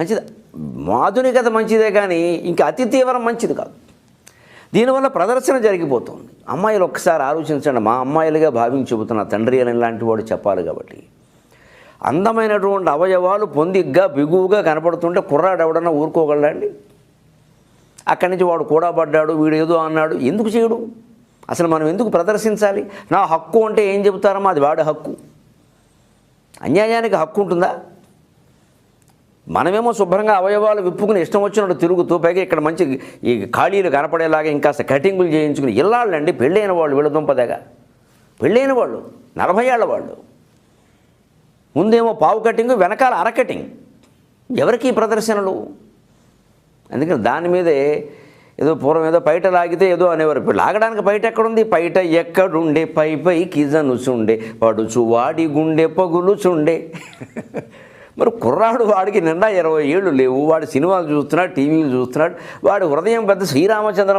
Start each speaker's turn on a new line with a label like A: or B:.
A: మంచిది. ఆధునికత మంచిదే కానీ ఇంకా అతి తీవ్రం మంచిది కాదు. దీనివల్ల ప్రదర్శన జరిగిపోతుంది. అమ్మాయిలు ఒక్కసారి ఆలోచించండి. మా అమ్మాయిలుగా భావించి చెబుతున్న తండ్రి అని ఇలాంటి వాడు చెప్పాలి కాబట్టి. అందమైనటువంటి అవయవాలు పొందిగ్గా బిగువుగా కనపడుతుంటే కుర్రాడు ఎవడన్నా ఊరుకోగలండి అక్కడి నుంచి వాడు కూడా పడ్డాడు వీడు ఏదో అన్నాడు. ఎందుకు చేయడు? అసలు మనం ఎందుకు ప్రదర్శించాలి? నా హక్కు అంటే ఏం చెబుతారమ్మా? అది వాడి హక్కు. అన్యాయానికి హక్కు ఉంటుందా? మనమేమో శుభ్రంగా అవయవాలు విప్పుకుని ఇష్టం వచ్చినట్టు తిరుగుతూ పైగా ఇక్కడ మంచి ఈ ఖాళీలు కనపడేలాగా ఇంకా కటింగులు చేయించుకుని ఇల్లాళ్ళండి. పెళ్ళైన వాళ్ళు వీళ్ళ దుంపదగా పెళ్ళైన వాళ్ళు నలభై ఏళ్ళ వాళ్ళు. ముందేమో పావు కటింగ్ వెనకాల అర కటింగ్. ఎవరికి ప్రదర్శనలు? అందుకని దాని మీదే ఏదో పూర్వం ఏదో పైట లాగితే ఏదో అనేవారు. ఇప్పుడు లాగడానికి బయట ఎక్కడుంది? పైట ఎక్కడుండే? పై పై కిజనుచుండే పడుచు వాడి గుండె పగులుచుండే. మరి కుర్రాడు వాడికి నిండా ఇరవై ఏళ్ళు లేవు. వాడు సినిమాలు చూస్తున్నాడు టీవీలు చూస్తున్నాడు. వాడి హృదయం పెద్ద శ్రీరామచంద్రం